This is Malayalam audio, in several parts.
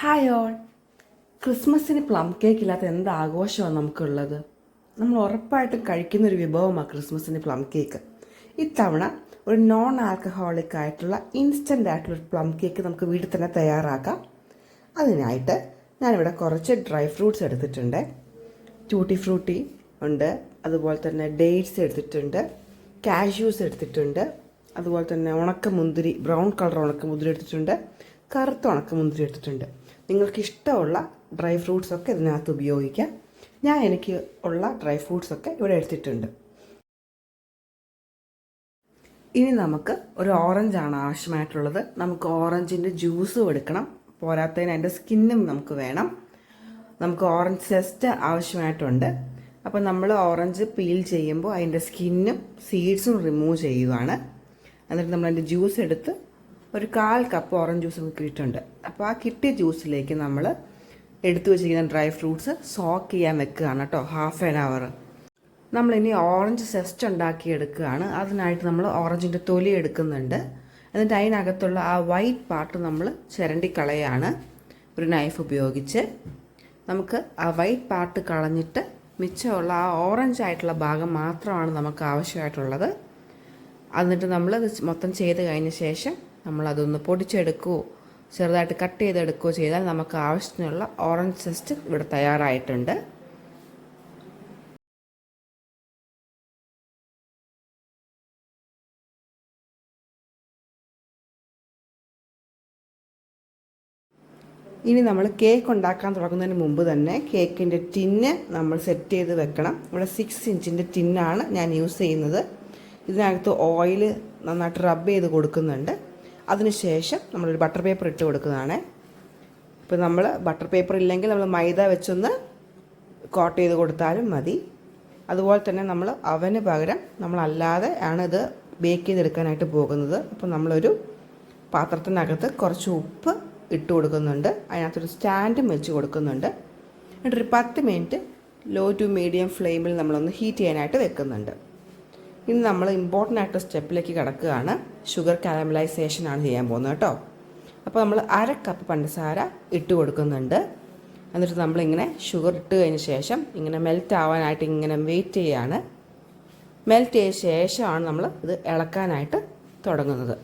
ഹായ് ഓൾ ക്രിസ്മസിന് പ്ലം കേക്ക് ഇല്ലാത്ത എന്ത് ആഘോഷമാണ് നമുക്കുള്ളത്? നമ്മൾ ഉറപ്പായിട്ടും കഴിക്കുന്ന ഒരു വിഭവമാണ് ക്രിസ്മസിന് പ്ലം കേക്ക് ഇത്തവണ ഒരു നോൺ ആൽക്കഹോളിക് ആയിട്ടുള്ള ഇൻസ്റ്റന്റ് ആയിട്ടുള്ള ഒരു പ്ലം കേക്ക് നമുക്ക് വീട്ടിൽ തന്നെ തയ്യാറാക്കാം. അതിനായിട്ട് ഞാനിവിടെ കുറച്ച് ഡ്രൈ ഫ്രൂട്ട്സ് എടുത്തിട്ടുണ്ട്. ട്യൂട്ടി ഫ്രൂട്ടി ഉണ്ട്. അതുപോലെ തന്നെ ഡേറ്റ്സ് എടുത്തിട്ടുണ്ട്. കാഷ്യൂസ് എടുത്തിട്ടുണ്ട്. അതുപോലെ തന്നെ ഉണക്ക മുന്തിരി ബ്രൗൺ കളർ ഉണക്ക മുന്തിരി എടുത്തിട്ടുണ്ട്. കറുത്ത ഉണക്ക മുന്തിരി എടുത്തിട്ടുണ്ട്. നിങ്ങൾക്ക് ഇഷ്ടമുള്ള ഡ്രൈ ഫ്രൂട്ട്സൊക്കെ ഇതിനകത്ത് ഉപയോഗിക്കാം. ഞാൻ എനിക്ക് ഉള്ള ഡ്രൈ ഫ്രൂട്ട്സൊക്കെ ഇവിടെ എടുത്തിട്ടുണ്ട്. ഇനി നമുക്ക് ഒരു ഓറഞ്ചാണ് ആവശ്യമായിട്ടുള്ളത്. നമുക്ക് ഓറഞ്ചിന്റെ ജ്യൂസും എടുക്കണം. പോരാത്തതിന് അതിന്റെ സ്കിന്നും നമുക്ക് വേണം. നമുക്ക് ഓറഞ്ച് സെസ്റ്റ് ആവശ്യമായിട്ടുണ്ട്. അപ്പോൾ നമ്മൾ ഓറഞ്ച് പീൽ ചെയ്യുമ്പോൾ അതിന്റെ സ്കിന്നും സീഡ്സും റിമൂവ് ചെയ്യുവാണ്. എന്നിട്ട് നമ്മൾ അതിന്റെ ജ്യൂസ് എടുത്ത് ഒരു കാൽ കപ്പ് ഓറഞ്ച് ജ്യൂസ് നമുക്ക് കിട്ടിയിട്ടുണ്ട്. അപ്പോൾ ആ കിട്ടിയ ജ്യൂസിലേക്ക് നമ്മൾ എടുത്തു വെച്ചിരിക്കുന്ന ഡ്രൈ ഫ്രൂട്ട്സ് സോക്ക് ചെയ്യാൻ വെക്കുകയാണ് കേട്ടോ. Half an hour. നമ്മളിനി ഓറഞ്ച് സെസ്റ്റ് ഉണ്ടാക്കി എടുക്കുകയാണ് അതിനായിട്ട് നമ്മൾ ഓറഞ്ചിന്റെ തൊലി എടുക്കുന്നുണ്ട്. എന്നിട്ട് അതിനകത്തുള്ള ആ വൈറ്റ് പാർട്ട് നമ്മൾ ചിരണ്ടി കളയാണ്. ഒരു നൈഫ് ഉപയോഗിച്ച് നമുക്ക് ആ വൈറ്റ് പാർട്ട് കളഞ്ഞിട്ട് മിച്ചമുള്ള ആ ഓറഞ്ച് ആയിട്ടുള്ള ഭാഗം മാത്രമാണ് നമുക്ക് ആവശ്യമായിട്ടുള്ളത്. എന്നിട്ട് നമ്മൾ മൊത്തം ചെയ്ത് കഴിഞ്ഞ ശേഷം നമ്മൾ അതൊന്ന് പൊടിച്ചെടുക്കുകയോ ചെറുതായിട്ട് കട്ട് ചെയ്തെടുക്കുകയോ ചെയ്താൽ നമുക്ക് ആവശ്യത്തിനുള്ള ഓറഞ്ച് സെസ്റ്റ് ഇവിടെ തയ്യാറായിട്ടുണ്ട്. ഇനി നമ്മൾ കേക്ക് ഉണ്ടാക്കാൻ തുടങ്ങുന്നതിന് മുമ്പ് തന്നെ കേക്കിന്റെ ടിന്ന് നമ്മൾ സെറ്റ് ചെയ്ത് വെക്കണം. ഇവിടെ സിക്സ് ഇഞ്ചിന്റെ ടിന്നാണ് ഞാൻ യൂസ് ചെയ്യുന്നത്. ഇതിനകത്ത് ഓയിൽ നന്നായിട്ട് റബ്ബ് ചെയ്ത് കൊടുക്കുന്നുണ്ട്. അതിനുശേഷം നമ്മളൊരു ബട്ടർ പേപ്പർ ഇട്ട് കൊടുക്കുന്നതാണ്. ഇപ്പോൾ നമ്മൾ ബട്ടർ പേപ്പർ ഇല്ലെങ്കിൽ നമ്മൾ മൈദ വെച്ചൊന്ന് കോട്ട് ചെയ്ത് കൊടുത്താലും മതി. അതുപോലെ തന്നെ നമ്മൾ അവന് പകരം നമ്മളല്ലാതെ ആണ് ഇത് ബേക്ക് ചെയ്തെടുക്കാനായിട്ട് പോകുന്നത്. അപ്പോൾ നമ്മളൊരു പാത്രത്തിനകത്ത് കുറച്ച് ഉപ്പ് ഇട്ട് കൊടുക്കുന്നുണ്ട്. അതിനകത്തൊരു സ്റ്റാൻഡും വെച്ച് കൊടുക്കുന്നുണ്ട്. എന്നിട്ടൊരു പത്ത് മിനിറ്റ് ലോ ടു മീഡിയം ഫ്ലെയിമിൽ നമ്മളൊന്ന് ഹീറ്റ് ചെയ്യാനായിട്ട് വെക്കുന്നുണ്ട്. ഇനി നമ്മൾ ഇമ്പോർട്ടന്റ് ആയിട്ട് സ്റ്റെപ്പിലേക്ക് കിടക്കുകയാണ്. ഷുഗർ കാരമലൈസേഷൻ ആണ് ചെയ്യാൻ പോകുന്നത് കേട്ടോ. അപ്പോൾ നമ്മൾ അര കപ്പ് പഞ്ചസാര ഇട്ട് കൊടുക്കുന്നുണ്ട്. എന്നിട്ട് നമ്മളിങ്ങനെ ഷുഗർ ഇട്ട് കഴിഞ്ഞ ശേഷം ഇങ്ങനെ മെൽറ്റ് ആവാനായിട്ട് ഇങ്ങനെ വെയിറ്റ് ചെയ്യാണ്. മെൽറ്റ് ചെയ്ത ശേഷമാണ് നമ്മൾ ഇത് ഇളക്കാനായിട്ട് തുടങ്ങുന്നത്.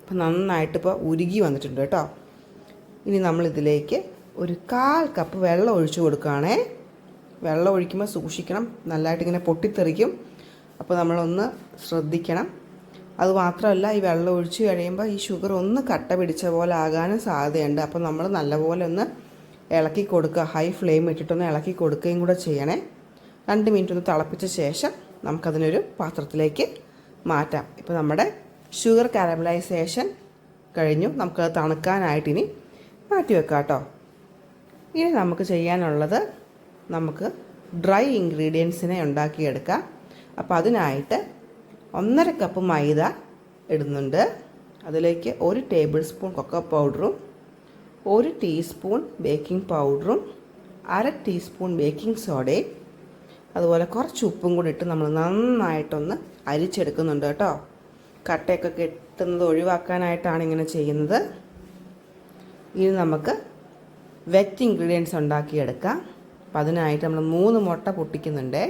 അപ്പം നന്നായിട്ട് ഇപ്പോൾ ഉരുകി വന്നിട്ടുണ്ട് കേട്ടോ. ഇനി നമ്മളിതിലേക്ക് ഒരു കാൽ കപ്പ് വെള്ളം ഒഴിച്ചു കൊടുക്കുകയാണേ. വെള്ളം ഒഴിക്കുമ്പോൾ സൂക്ഷിക്കണം. നല്ലതായിട്ട് ഇങ്ങനെ പൊട്ടിത്തെറിക്കും. അപ്പോൾ നമ്മളൊന്ന് ശ്രദ്ധിക്കണം. അതുമാത്രമല്ല ഈ വെള്ളം ഒഴിച്ച് കഴിയുമ്പോൾ ഈ ഷുഗർ ഒന്ന് കട്ട പിടിച്ച പോലെ ആകാനും സാധ്യതയുണ്ട്. അപ്പോൾ നമ്മൾ നല്ലപോലെ ഒന്ന് ഇളക്കി കൊടുക്കുക. ഹൈ ഫ്ലെയിം ഇട്ടിട്ടൊന്ന് ഇളക്കി കൊടുക്കുകയും കൂടെ ചെയ്യണേ. രണ്ട് മിനിറ്റ് ഒന്ന് തിളപ്പിച്ച ശേഷം നമുക്കതിനൊരു പാത്രത്തിലേക്ക് മാറ്റാം. ഇപ്പോൾ നമ്മുടെ ഷുഗർ കാരമലൈസേഷൻ കഴിഞ്ഞു. നമുക്കത് തണുക്കാനായിട്ട് ഇനി മാറ്റി വെക്കാം കേട്ടോ. ഇനി നമുക്ക് ചെയ്യാനുള്ളത് നമുക്ക് ഡ്രൈ ഇൻഗ്രീഡിയൻസിനെ ഉണ്ടാക്കിയെടുക്കാം. അപ്പോൾ അതിനായിട്ട് ഒന്നര കപ്പ് മൈദ ഇടുന്നുണ്ട്. അതിലേക്ക് ഒരു ടേബിൾ സ്പൂൺ കൊക്കോ പൗഡറും ഒരു ടീസ്പൂൺ ബേക്കിംഗ് പൗഡറും അര ടീസ്പൂൺ ബേക്കിംഗ് സോഡയും അതുപോലെ കുറച്ച് ഉപ്പും കൂടി ഇട്ട് നമ്മൾ നന്നായിട്ടൊന്ന് അരിച്ചെടുക്കുന്നുണ്ട് കേട്ടോ. കട്ടയൊക്കെ കെട്ടുന്നത് ഒഴിവാക്കാനായിട്ടാണ് ഇങ്ങനെ ചെയ്യുന്നത്. ഇനി നമുക്ക് വെറ്റ് ഇൻഗ്രീഡിയൻസ് ഉണ്ടാക്കിയെടുക്കാം. അപ്പം അതിനായിട്ട് നമ്മൾ മൂന്ന് മുട്ട പൊട്ടിക്കുന്നുണ്ട്.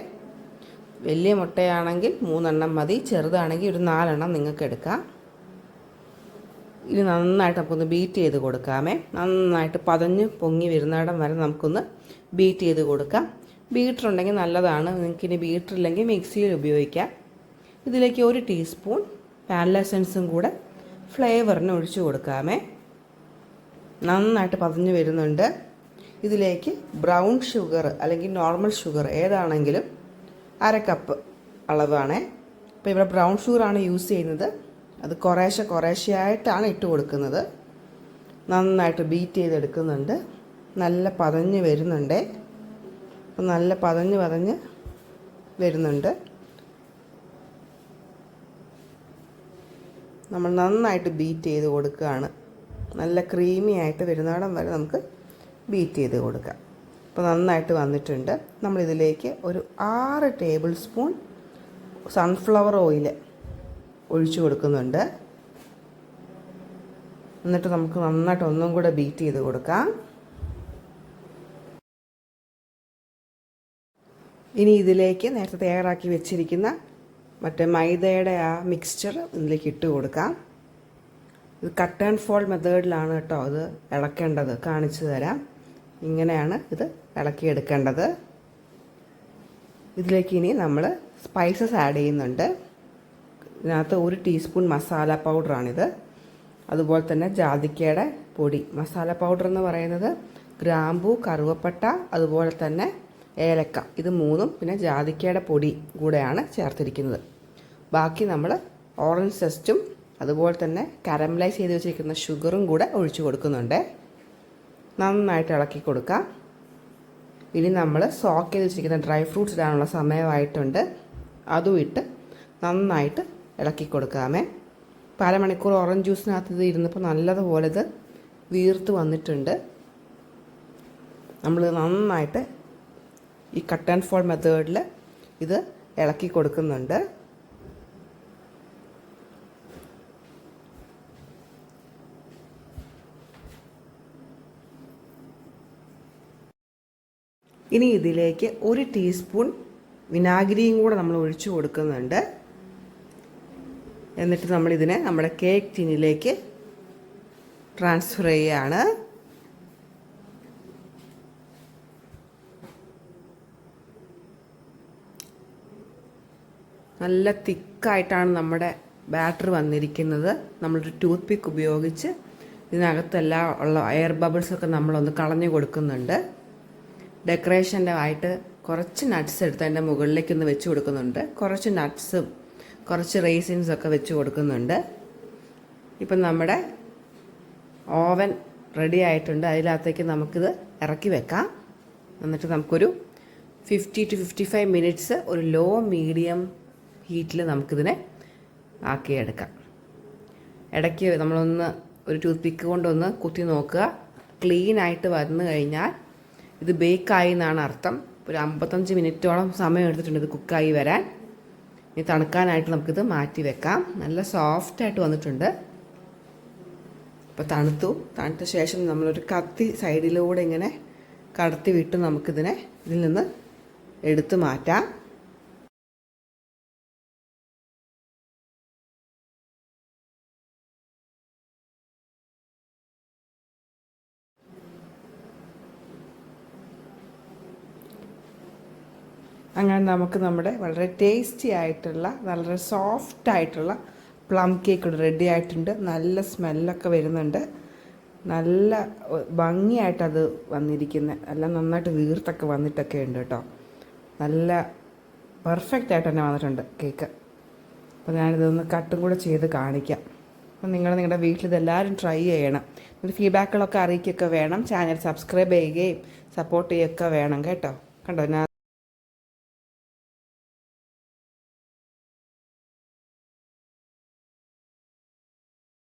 വലിയ മുട്ടയാണെങ്കിൽ മൂന്നെണ്ണം മതി ചെറുതാണെങ്കിൽ ഒരു നാലെണ്ണം നിങ്ങൾക്ക് എടുക്കാം. ഇനി നന്നായിട്ട് നമുക്കൊന്ന് ബീറ്റ് ചെയ്ത് കൊടുക്കാമേ. നന്നായിട്ട് പതഞ്ഞ് പൊങ്ങി വരുന്നിടം വരെ നമുക്കൊന്ന് ബീറ്റ് ചെയ്ത് കൊടുക്കാം. ബീറ്റർ ഉണ്ടെങ്കിൽ നല്ലതാണ്. നിങ്ങൾക്കിനി ബീറ്റർ ഇല്ലെങ്കിൽ മിക്സിയിൽ ഉപയോഗിക്കാം. ഇതിലേക്ക് ഒരു ടീസ്പൂൺ വാനില എസൻസും കൂടെ ഫ്ലേവറിന് ഒഴിച്ചു കൊടുക്കാമേ. നന്നായിട്ട് പതഞ്ഞ് വരുന്നുണ്ട്. ഇതിലേക്ക് ബ്രൗൺ ഷുഗർ അല്ലെങ്കിൽ നോർമൽ ഷുഗർ ഏതാണെങ്കിലും അര കപ്പ് അളവാണ്. അപ്പോൾ ഇവിടെ ബ്രൗൺ ഷുഗറാണ് യൂസ് ചെയ്യുന്നത്. അത് കുറേശ്ശെ കുറേശ്ശെയായിട്ടാണ് ഇട്ട് കൊടുക്കുന്നത്. നന്നായിട്ട് ബീറ്റ് ചെയ്തെടുക്കുന്നുണ്ട്. നല്ല പതഞ്ഞ് വരുന്നുണ്ട്. അപ്പം നല്ല പതഞ്ഞ് പതഞ്ഞ് വരുന്നുണ്ട്. നമ്മൾ നന്നായിട്ട് ബീറ്റ് ചെയ്ത് കൊടുക്കുകയാണ്. നല്ല ക്രീമി ആയിട്ട് വരുന്നിടം വരെ നമുക്ക് ബീറ്റ് ചെയ്ത് കൊടുക്കാം. അപ്പോൾ നന്നായിട്ട് വന്നിട്ടുണ്ട്. നമ്മളിതിലേക്ക് ഒരു ആറ് ടേബിൾ സ്പൂൺ സൺഫ്ലവർ ഓയിൽ ഒഴിച്ചു കൊടുക്കുന്നുണ്ട്. എന്നിട്ട് നമുക്ക് നന്നായിട്ട് ഒന്നും കൂടെ ബീറ്റ് ചെയ്ത് കൊടുക്കാം. ഇനി ഇതിലേക്ക് നേരത്തെ തയ്യാറാക്കി വെച്ചിരിക്കുന്ന മറ്റേ മൈദയുടെ ആ മിക്സ്ചർ ഇതിലേക്ക് ഇട്ട് കൊടുക്കാം. ഇത് കട്ട് ആൻഡ് ഫോൾ മെത്തേഡിലാണ് കേട്ടോ അത് ഇളക്കേണ്ടത്. കാണിച്ചു തരാം. ഇങ്ങനെയാണ് ഇത് ഇളക്കിയെടുക്കേണ്ടത്. ഇതിലേക്ക് ഇനി നമ്മൾ സ്പൈസസ് ആഡ് ചെയ്യുന്നുണ്ട്. ഇതിനകത്ത് ഒരു ടീസ്പൂൺ മസാല പൗഡറാണിത് അതുപോലെ തന്നെ ജാതിക്കയുടെ പൊടി. മസാല പൗഡർ എന്ന് പറയുന്നത് ഗ്രാമ്പു കറുവപ്പട്ട അതുപോലെ തന്നെ ഏലക്ക. ഇത് മൂന്നും പിന്നെ ജാതിക്കയുടെ പൊടി കൂടെയാണ് ചേർത്തിരിക്കുന്നത്. ബാക്കി നമ്മൾ ഓറഞ്ച് സെസ്റ്റും അതുപോലെ തന്നെ കരമലൈസ് ചെയ്ത് വെച്ചിരിക്കുന്ന ഷുഗറും കൂടെ ഒഴിച്ചു കൊടുക്കുന്നുണ്ട്. നന്നായിട്ട് ഇളക്കി കൊടുക്കുക ഇനി നമ്മൾ സോക്കിൽ വെച്ചിരിക്കുന്ന ഡ്രൈ ഫ്രൂട്ട്സ് ഇടാനുള്ള സമയമായിട്ടുണ്ട്. അതും ഇട്ട് നന്നായിട്ട് ഇളക്കി കൊടുക്കാമേ. പല മണിക്കൂർ ഓറഞ്ച് ജ്യൂസിനകത്ത് ഇത് ഇരുന്നപ്പോൾ നല്ലതുപോലെ ഇത് വീർത്ത് വന്നിട്ടുണ്ട്. നമ്മൾ നന്നായിട്ട് ഈ കട്ട് ആൻഡ് ഫോൾ മെത്തേഡിൽ ഇത് ഇളക്കി കൊടുക്കുന്നുണ്ട്. ഇനി ഇതിലേക്ക് ഒരു ടീസ്പൂൺ വിനാഗിരിയും കൂടെ നമ്മൾ ഒഴിച്ചു കൊടുക്കുന്നുണ്ട്. എന്നിട്ട് നമ്മളിതിനെ നമ്മുടെ കേക്ക് ടിന്നിലേക്ക് ട്രാൻസ്ഫർ ചെയ്യുകയാണ് നല്ല തിക്കായിട്ടാണ് നമ്മുടെ ബാറ്റർ വന്നിരിക്കുന്നത്. നമ്മളൊരു ടൂത്ത് പിക്ക് ഉപയോഗിച്ച് ഇതിനകത്തെല്ലാം ഉള്ള എയർ ബബിൾസൊക്കെ നമ്മളൊന്ന് കളഞ്ഞു കൊടുക്കുന്നുണ്ട്. ഡെക്കറേഷന്റെ ആയിട്ട് കുറച്ച് നട്ട്സ് എടുത്ത് അതിന്റെ മുകളിലേക്ക് ഒന്ന് വെച്ച് കൊടുക്കുന്നുണ്ട്. കുറച്ച് നട്ട്സും കുറച്ച് റേസിൻസ് ഒക്കെ വെച്ച് കൊടുക്കുന്നുണ്ട്. ഇപ്പം നമ്മുടെ ഓവൻ റെഡി ആയിട്ടുണ്ട്. അതിനകത്തേക്ക് നമുക്കിത് ഇറക്കി വെക്കാം. എന്നിട്ട് നമുക്കൊരു fifty to fifty five minutes ഒരു ലോ മീഡിയം ഹീറ്റിൽ നമുക്കിതിനെ ആക്കിയെടുക്കാം. ഇടയ്ക്ക് നമ്മളൊന്ന് ഒരു ടൂത്ത് പിക്ക് കൊണ്ടൊന്ന് കുത്തി നോക്കുക. ക്ലീൻ ആയിട്ട് വന്നു കഴിഞ്ഞാൽ ഇത് ബേക്കായി എന്നാണ് അർത്ഥം. ഒരു അമ്പത്തഞ്ച് മിനിറ്റോളം സമയം എടുത്തിട്ടുണ്ട് ഇത് കുക്കായി വരാൻ. ഇനി തണുക്കാനായിട്ട് നമുക്കിത് മാറ്റി വെക്കാം. നല്ല സോഫ്റ്റ് ആയിട്ട് വന്നിട്ടുണ്ട്. അപ്പോൾ തണുത്തു. തണുത്ത ശേഷം നമ്മളൊരു കത്തി സൈഡിലൂടെ ഇങ്ങനെ കടത്തി വിട്ട് നമുക്കിതിനെ ഇതിൽ നിന്ന് എടുത്തു മാറ്റാം. അങ്ങനെ നമുക്ക് നമ്മുടെ വളരെ ടേസ്റ്റി ആയിട്ടുള്ള വളരെ സോഫ്റ്റ് ആയിട്ടുള്ള പ്ലം കേക്ക് റെഡി ആയിട്ടുണ്ട്. നല്ല സ്മെല്ലൊക്കെ വരുന്നുണ്ട്. നല്ല ഭംഗിയായിട്ടത് വന്നിരിക്കുന്നത് എല്ലാം നന്നായിട്ട് വീർത്തൊക്കെ വന്നിട്ടൊക്കെ ഉണ്ട് കേട്ടോ. നല്ല പെർഫെക്റ്റ് ആയിട്ട് തന്നെ വന്നിട്ടുണ്ട് കേക്ക് അപ്പോൾ ഞാനിതൊന്ന് കട്ടും കൂടെ ചെയ്ത് കാണിക്കാം. അപ്പം നിങ്ങൾ നിങ്ങളുടെ വീട്ടിൽ ഇതെല്ലാവരും ട്രൈ ചെയ്യണം. നിങ്ങളുടെ ഫീഡ്ബാക്കുകളൊക്കെ അറിയിക്കുകയൊക്കെ വേണം. ചാനൽ സബ്സ്ക്രൈബ് ചെയ്യുകയും സപ്പോർട്ട് ചെയ്യുകയൊക്കെ വേണം കേട്ടോ. കണ്ടോ? ഞാൻ